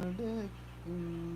നടക്കും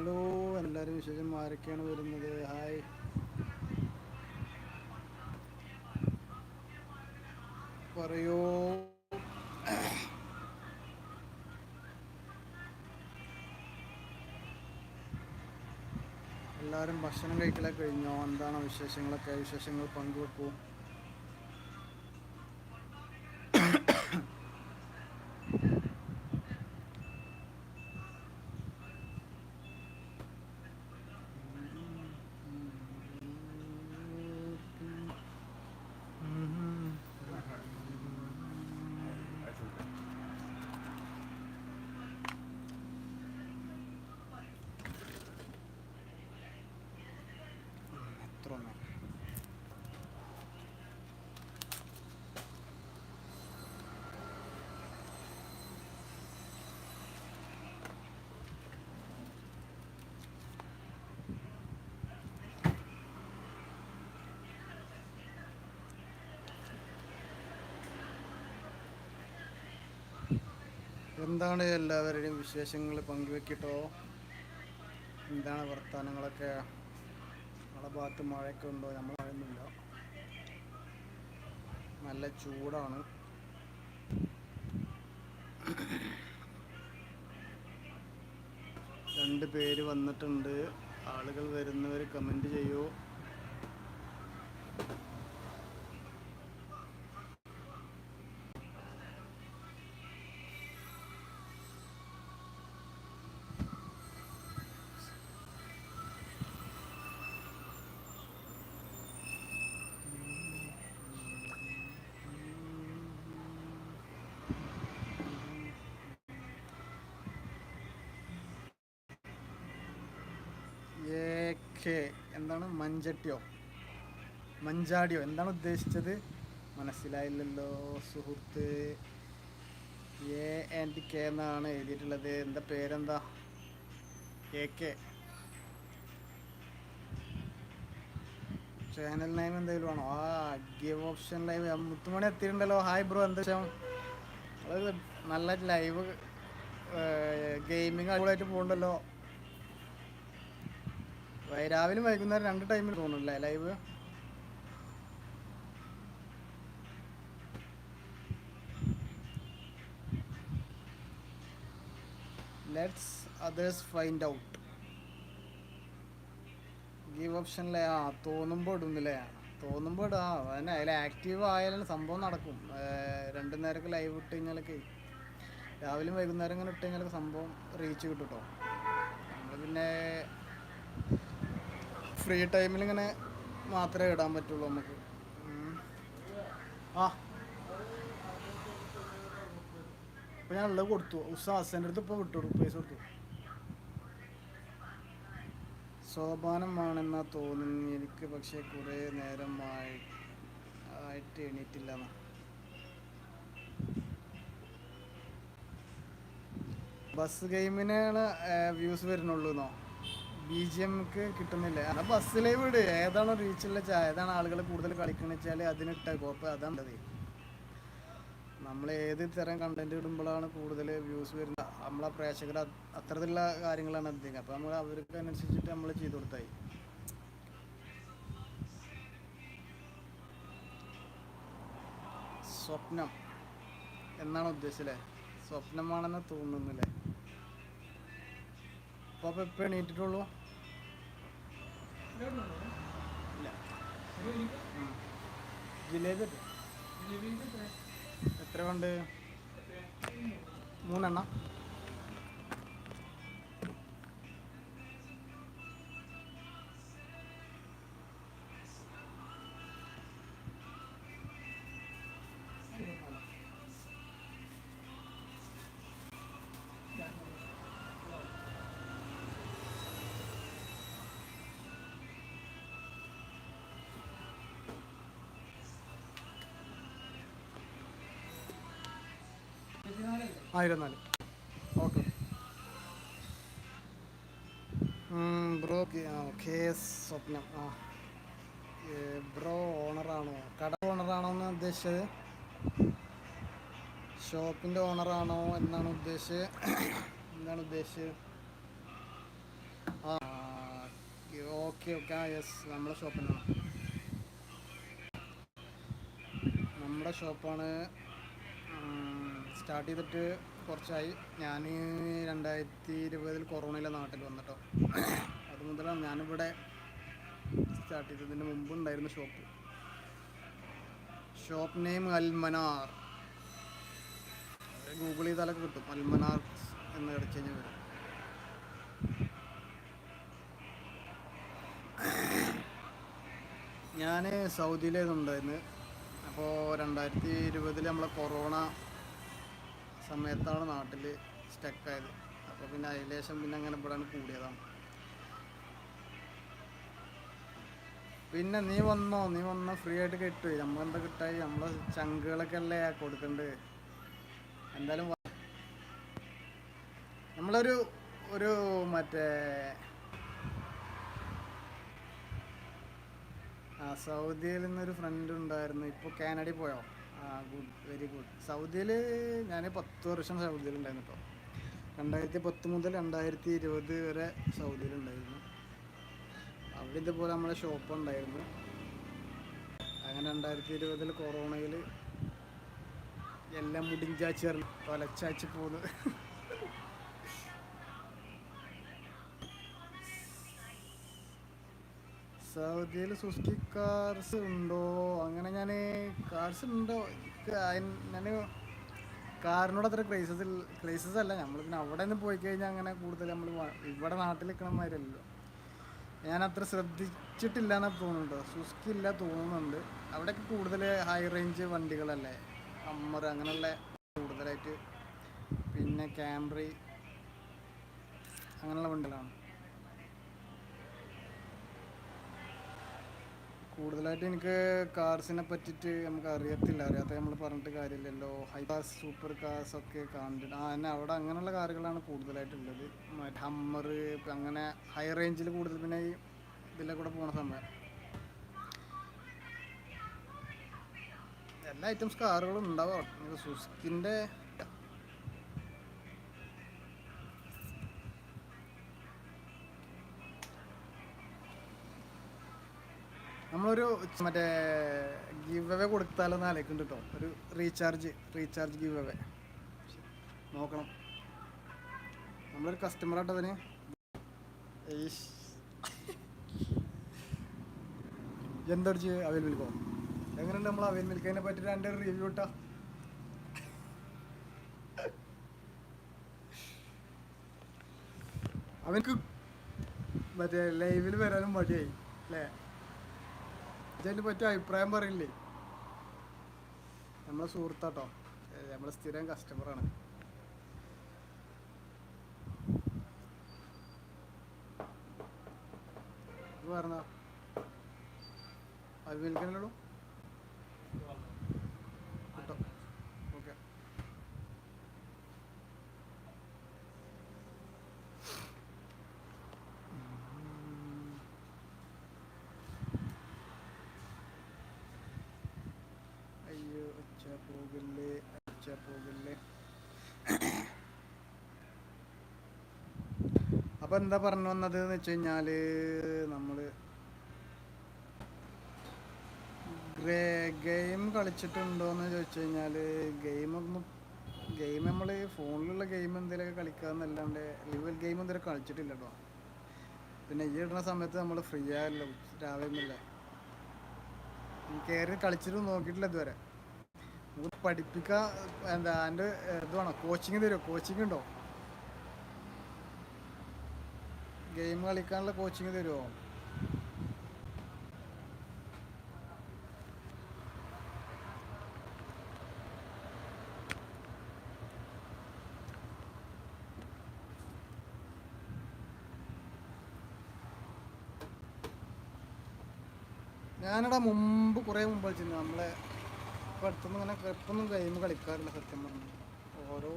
ഹലോ എല്ലാവരും വിശേഷം ആരൊക്കെയാണ് വരുന്നത്? ഹായ് പറയൂ. എല്ലാവരും ഭക്ഷണം കഴിക്കലൊക്കെ കഴിഞ്ഞോ? എന്താണ് വിശേഷങ്ങളൊക്കെ? വിശേഷങ്ങൾ പങ്കുവെക്കൂ എത്ര ഒന്നും എന്താണ് എല്ലാവരുടെയും വിശേഷങ്ങൾ? പങ്കുവെക്കിട്ടോ? എന്താണ് വർത്തമാനങ്ങളൊക്കെ? നമ്മളെ ഭാഗത്ത് മഴയൊക്കെ ഉണ്ടോ? നമ്മൾ മഴയൊന്നുമില്ല. നല്ല ചൂടാണ്. രണ്ട് പേര് വന്നിട്ടുണ്ട്. ആളുകൾ വരുന്നവർ കമന്റ് ചെയ്യൂ. കെ എന്താണ് മഞ്ചട്ടിയോ മഞ്ചാടിയോ എന്താണ് ഉദ്ദേശിച്ചത്? മനസ്സിലായില്ലല്ലോ സുഹൃത്ത്. എ ആൻഡ് കെ എന്നാണ് എഴുതിയിട്ടുള്ളത്. എന്താ പേരെന്താ? A K. ചാനൽ നെയിം എന്തെങ്കിലും ആണോ ആ ഗിവ് ഓപ്ഷൻ ലൈവ് മുത്തുമണി എത്തിയിട്ടുണ്ടല്ലോ. ഹായ് ബ്രോ എന്താ നല്ല ലൈവ് ഗെയിമിങ് അടിപൊളിയായിട്ട് പോകുന്നുണ്ടല്ലോ വൈ- രാവിലെ വൈകുന്നേരം രണ്ട് ടൈമിൽ തോന്നുന്നില്ലേ live let's others find out give ഓപ്ഷനിലെ ആ തോന്നുമ്പോൾ ഇടുന്നില്ലേ തോന്നുമ്പോൾ ഇടാ. അതന്നെ അതിൽ ആക്റ്റീവ് ആയാലും സംഭവം നടക്കും. രണ്ട് നേരമൊക്കെ ലൈവ് ഇട്ട് കഴിഞ്ഞാലൊക്കെ രാവിലെയും വൈകുന്നേരം ഇങ്ങനെ ഇട്ട് കഴിഞ്ഞാലൊക്കെ സംഭവം റീച്ച് കിട്ടും കേട്ടോ നമ്മൾ പിന്നെ ഫ്രീ ടൈമിൽ ഇങ്ങനെ മാത്രമേ ഇടാൻ പറ്റുള്ളൂ നമുക്ക്. ആ. ഞാൻ ഉള്ളത് കൊടുത്തു. ഉഷ ഹസന്റെ അടുത്ത് ഇപ്പോൾ വിട്ടു പൈസ കൊടുത്തു. സോപാനമാണെന്നാ തോന്നുന്നു എനിക്ക് പക്ഷേ കുറേ നേരമായി ആയിട്ട് എണീറ്റില്ല ബസ് ഗെയിമിനാണ് വ്യൂസ് വരുന്നുള്ളൂ എന്നോ ബി കിട്ടുന്നില്ല. ആ ബസ്സിലേ വിട്. ഏതാണോ റീച്ചുള്ള ചായ? ഏതാണ് ആളുകൾ കൂടുതൽ കളിക്കണമെന്ന് വെച്ചാൽ അതിനിട്ട കോപ്പ് അതാണ് നമ്മൾ ഏത് തരം കണ്ടന്റ് ഇടുമ്പോഴാണ് കൂടുതൽ വ്യൂസ് വരുന്നത്? നമ്മളെ പ്രേക്ഷകർ അത് അത്തരത്തിലുള്ള കാര്യങ്ങളാണ് അധികം അപ്പോൾ നമ്മൾ അവർക്ക് അനുസരിച്ചിട്ട് നമ്മൾ ചെയ്തു കൊടുത്തായി. സ്വപ്നം. എന്നാണ് ഉദ്ദേശിച്ചല്ലേ സ്വപ്നമാണെന്ന് തോന്നുന്നില്ലേ. അപ്പോൾ എപ്പോൾ എണീറ്റിട്ടുള്ളൂ. ജിലേബി എത്ര? കൊണ്ട്? മൂന്നെണ്ണം. ആ ഇരുപത്തിനാല് ഓക്കെ ബ്രോ ഓക്കെ സ്വപ്നം. ആ. ബ്രോ ഓണറാണോ? കട ഓണറാണോ എന്ന് ഉദ്ദേശിച്ചത്? ഷോപ്പിന്റെ ഓണറാണോ എന്നാണ് ഉദ്ദേശിച്ചത്? എന്താണ് ഉദ്ദേശിച്ചത്? ആ ഓക്കെ ഓക്കെ. ആ യെസ് നമ്മുടെ ഷോപ്പിനാണ്. നമ്മുടെ ഷോപ്പാണ് സ്റ്റാർട്ട് ചെയ്തിട്ട് കുറച്ചായി. ഞാൻ രണ്ടായിരത്തി ഇരുപതിൽ കൊറോണയിലെ നാട്ടിൽ വന്നിട്ടോ. അത് മുതലാണ് ഞാനിവിടെ സ്റ്റാർട്ട് ചെയ്തതിന് മുമ്പ് ഉണ്ടായിരുന്ന shop shop name Almanar. Google ചെയ്താലൊക്കെ കിട്ടും. അൽമനാർ എന്ന് അടിച്ചു കഴിഞ്ഞാൽ വരും. ഞാൻ സൗദിയിലായിരുന്നു ഉണ്ടായിരുന്നു അപ്പോൾ രണ്ടായിരത്തി ഇരുപതിൽ നമ്മളെ കൊറോണ സമയത്താണ് നാട്ടിൽ സ്റ്റക്കായത്. അപ്പോൾ പിന്നെ അതിലേശം പിന്നെ അങ്ങനെ ഇവിടെ കൂടിയതാണ്. പിന്നെ നീ വന്നോ? നീ വന്നോ ഫ്രീ ആയിട്ട് കിട്ടും നമ്മളെന്താ കിട്ടായി നമ്മളെ ചങ്കുകളൊക്കെ അല്ലേ കൊടുക്കണ്ട്? എന്തായാലും. നമ്മളൊരു ഒരു മറ്റേ ആ സൗദിയിൽ നിന്നൊരു ഫ്രണ്ട് ഉണ്ടായിരുന്നു. ഇപ്പോൾ കാനഡയിൽ പോയോ? ആ ഗുഡ് വെരി ഗുഡ് സൗദിയിൽ ഞാൻ പത്ത് വർഷം സൗദിയിൽ ഉണ്ടായിരുന്നു കേട്ടോ രണ്ടായിരത്തി പത്ത് മുതൽ രണ്ടായിരത്തി ഇരുപത് വരെ സൗദിയിലുണ്ടായിരുന്നു. അവിടെ ഇതുപോലെ നമ്മളെ ഷോപ്പ് ഉണ്ടായിരുന്നു. അങ്ങനെ രണ്ടായിരത്തി ഇരുപതിൽ കൊറോണയിൽ എല്ലാം മുടിഞ്ചാച്ചു പറഞ്ഞു തൊലച്ചാച്ച് പോന്ന്. സൗദിയിൽ സുസ്കി കാർസ് ഉണ്ടോ? അങ്ങനെ ഞാൻ കാർസ് ഉണ്ടോ? ഞാൻ കാറിനോട് അത്ര ക്രൈസസ് ക്രൈസസ് അല്ല. നമ്മൾ പിന്നെ അവിടെ നിന്ന് പോയി കഴിഞ്ഞാൽ അങ്ങനെ കൂടുതൽ നമ്മൾ ഇവിടെ നാട്ടിൽ നിൽക്കണമാരല്ലോ ഞാൻ അത്ര ശ്രദ്ധിച്ചിട്ടില്ല എന്നാ തോന്നുന്നുണ്ട് സുസ്കി ഇല്ല തോന്നുന്നുണ്ട്. അവിടെയൊക്കെ കൂടുതൽ ഹൈ റേഞ്ച് വണ്ടികളല്ലേ? അമ്മർ അങ്ങനെയുള്ള കൂടുതലായിട്ട്. പിന്നെ ക്യാമറി അങ്ങനെയുള്ള വണ്ടികളാണ്. കൂടുതലായിട്ട് എനിക്ക് കാർസിനെ പറ്റിയിട്ട് നമുക്ക് അറിയത്തില്ല. അറിയാത്ത നമ്മൾ പറഞ്ഞിട്ട് കാര്യമില്ലല്ലോ. ഹൈ ക്ലാസ് സൂപ്പർ കാസ് ഒക്കെ കണ്ടിട്ട് ആ എന്നെ അവിടെ അങ്ങനെയുള്ള കാറുകളാണ് കൂടുതലായിട്ടുള്ളത്. മറ്റേ ഹമ്മർ അങ്ങനെ ഹൈ റേഞ്ചിൽ കൂടുതൽ പിന്നെ ഈ ഇതിലെ കൂടെ പോണ സമയം. എല്ലാ ഐറ്റംസ് കാറുകളും ഉണ്ടാവും. സുസ്കിന്റെ നമ്മളൊരു മറ്റേ ഗീവ് അവേ കൊടുത്താലെന്ന് ആലോചിക്കുന്നുണ്ട് കേട്ടോ ഒരു റീചാർജ് റീചാർജ് ഗീവ് അവേ നോക്കണം. നമ്മളൊരു കസ്റ്റമർ അതിന് എന്തടിച്ച് അവൈൽ മിൽക്കോ എങ്ങനെയുണ്ട് നമ്മൾ അവൈൽ മിൽക്കിനെ പറ്റി രണ്ട് റിവ്യൂ ഇട്ടാ? അവനക്ക് മറ്റേ ലൈവിൽ വരാനും മടിയായി അല്ലേ? ഇതിനെ പറ്റിയ അഭിപ്രായം പറയില്ലേ? നമ്മളെ സുഹൃത്താട്ടോ. നമ്മളെ സ്ഥിരം കസ്റ്റമറാണ് പറഞ്ഞ. അത് അപ്പൊ എന്താ പറഞ്ഞു വന്നത് എന്ന് വെച്ച് കഴിഞ്ഞാൽ നമ്മൾ ഗെയിം കളിച്ചിട്ടുണ്ടോന്ന് ചോദിച്ചു കഴിഞ്ഞാൽ ഗെയിം ഗെയിം നമ്മൾ ഫോണിലുള്ള ഗെയിം എന്തെങ്കിലുമൊക്കെ കളിക്കാന്നല്ലാണ്ട് ലിവൽ ഗെയിം എന്തെങ്കിലും കളിച്ചിട്ടില്ല കേട്ടോ. പിന്നെ ഈ ഇടുന്ന സമയത്ത് നമ്മൾ ഫ്രീ ആയല്ലോ രാവിലെ ഒന്നുമില്ല കയറി കളിച്ചിട്ട് നോക്കിയിട്ടില്ല ഇതുവരെ. നമുക്ക് പഠിപ്പിക്കാൻ എന്താ എന്റെ ഇത് വേണം കോച്ചിങ് തരുമോ? കോച്ചിങ് ഉണ്ടോ? ഗെയിം കളിക്കാനുള്ള കോച്ചിങ് തരുമോ ഞാനിവിടെ മുമ്പ് കുറേ മുമ്പ് കളിച്ചിരുന്നു. നമ്മളെ ഇപ്പം അടുത്തൊന്നും ഇങ്ങനെ ഇപ്പൊന്നും ഗെയിം കളിക്കാറില്ല സത്യം പറഞ്ഞു. ഓരോ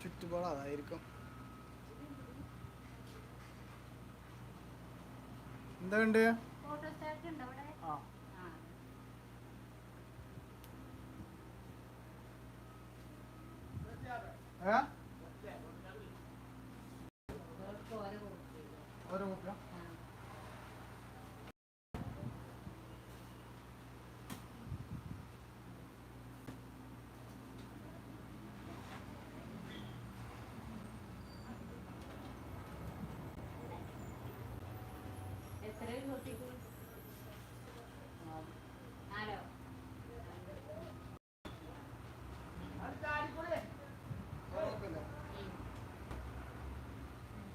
ചുറ്റുപാട് അതായിരിക്കും. എന്താ വേണ്ട ഓരോ കൊടുത്തു ഒരു കുപ്പി ആ എത്ര കുട്ടിക്ക് നാലോ ഉം.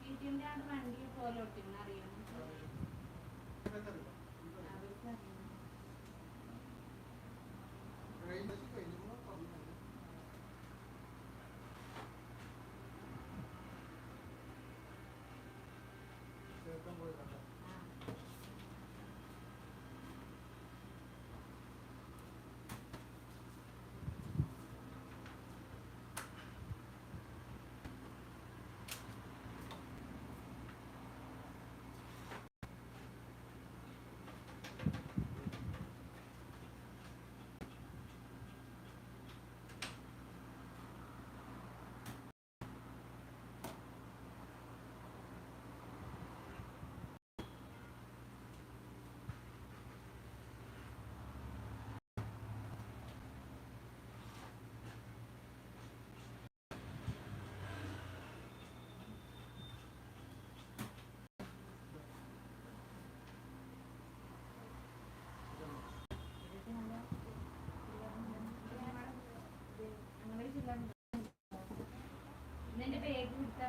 വീട്ടിന്റെ അവിടെ വണ്ടി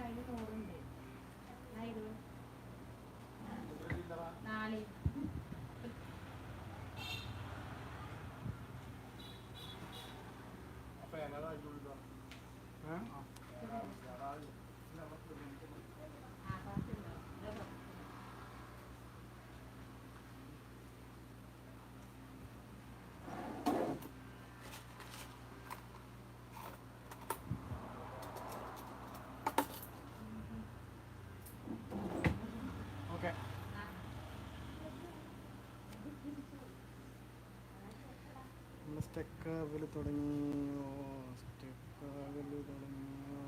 അതിൽ ആയിരുന്നു നാല് ആ കുറച്ചുണ്ടോ ഇതോ. ഓക്കെ ആ. നമ്മൾ സ്റ്റെക്കാവൽ തുടങ്ങിയോ? സ്റ്റെക്കാവൽ തുടങ്ങിയോ?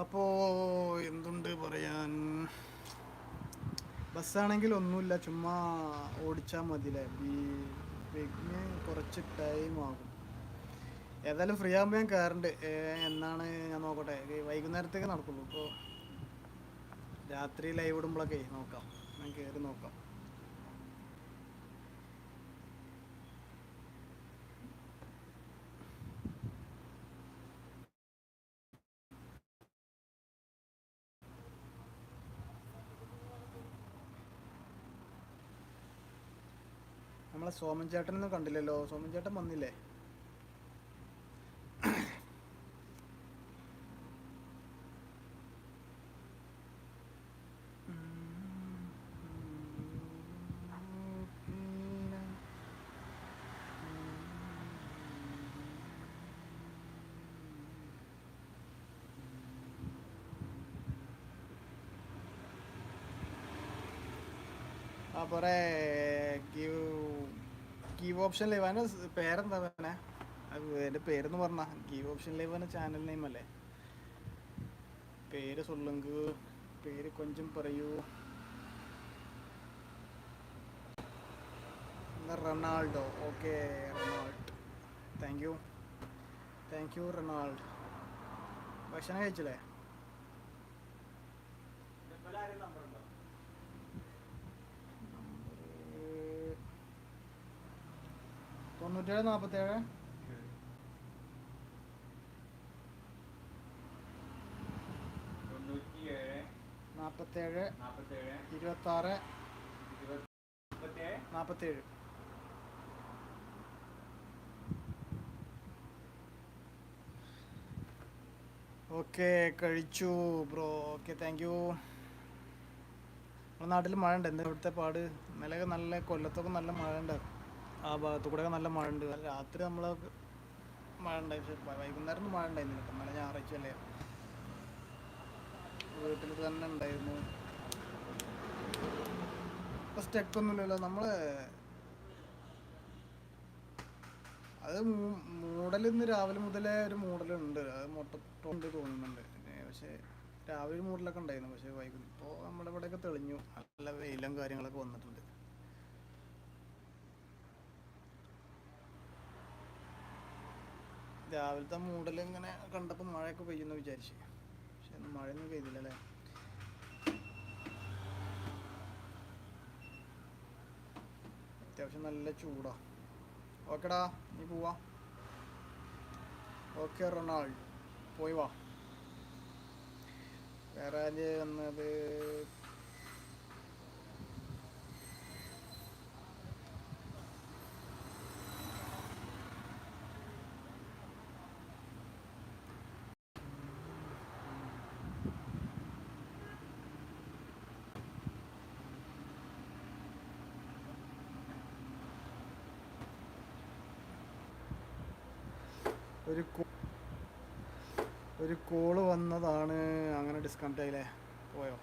അപ്പോ എന്തുണ്ട് പറയാൻ? ബസ്സാണെങ്കിൽ ഒന്നുമില്ല ചുമ്മാ ഓടിച്ചാൽ മതിയല്ലേ? ഈ വെഗ്ന് കുറച്ച് ടൈം ആകും. ഏതായാലും ഫ്രീ ആകുമ്പോൾ ഞാൻ കയറുന്നുണ്ട് എന്നാണ് ഞാൻ നോക്കട്ടെ. വൈകുന്നേരത്തേക്ക് നടക്കുള്ളൂ. ഇപ്പോൾ രാത്രി ലൈവ് ഇടുമ്പോഴൊക്കെ നോക്കാം. ഞാൻ കയറി നോക്കാം. നമ്മളെ സോമൻ ചേട്ടനൊന്നും കണ്ടില്ലല്ലോ. സോമൻ ചേട്ടൻ വന്നില്ലേ? ആ പറേ ക്യൂ ക്യൂ ഓപ്ഷൻ ലൈവ് അതിന്റെ പേരെന്താ വേണേ എന്റെ പേരെന്ന് പറഞ്ഞ. കീവ് ഓപ്ഷൻ ലൈവ് എന്ന ചാനൽ നെയിം അല്ലേ? പേര് സൊല്ലുങ്ക്. പേര് കൊഞ്ചം പറയൂ. Ronaldo. Okay Ronald. Thank you thank you Ronald. ഭക്ഷണം കഴിച്ചില്ലേ? തൊണ്ണൂറ്റേഴ് നാൽപ്പത്തേഴ് നാൽപ്പത്തേഴ് ഇരുപത്താറ്. ഓക്കെ കഴിച്ചു ബ്രോ. Okay thank you. നമ്മുടെ നാട്ടിൽ മഴ ഉണ്ട് എന്താ ഇവിടുത്തെ പാട്? ഇന്നലെയൊക്കെ നല്ല കൊല്ലത്തൊക്കെ നല്ല മഴ ഉണ്ട് ആ ഭാഗത്തു കൂടെ നല്ല മഴ ഉണ്ട്. രാത്രി നമ്മൾ മഴ ഉണ്ടായി. പക്ഷെ വൈകുന്നേരം മഴ ഉണ്ടായിരുന്നില്ല കേട്ടോ. നല്ല ഞായറാഴ്ച അല്ലേ? വീട്ടിൽ തന്നെ ഉണ്ടായിരുന്നു. ഇപ്പൊ സ്റ്റെക്ക് ഒന്നുമില്ലല്ലോ നമ്മൾ അത് മൂടൽ ഇന്ന് രാവിലെ മുതലേ ഒരു മൂടലുണ്ട്. അത് മൊത്തമുണ്ട് തോന്നുന്നുണ്ട്. പക്ഷെ രാവിലെ മൂടലൊക്കെ ഉണ്ടായിരുന്നു. പക്ഷെ വൈകുന്നേരം ഇപ്പോൾ നമ്മുടെ ഇവിടെയൊക്കെ തെളിഞ്ഞു. നല്ല വെയിലും കാര്യങ്ങളൊക്കെ വന്നിട്ടുണ്ട്. രാവിലത്തെ മൂടൽ ഇങ്ങനെ കണ്ടപ്പോൾ മഴയൊക്കെ പെയ്യുന്നു വിചാരിച്ചു. പക്ഷെ മഴയൊന്നും പെയ്തില്ല അല്ലേ അത്യാവശ്യം നല്ല ചൂടാ. ഓക്കെടാ നീ പോവാ. Okay Ronald. പോയി വാ. വേറെ വന്നത്? ഒരു ഒരു കോൾ വന്നതാണ്. അങ്ങനെ ഡിസ്കണക്ട് ആയില്ലേ? പോയോ?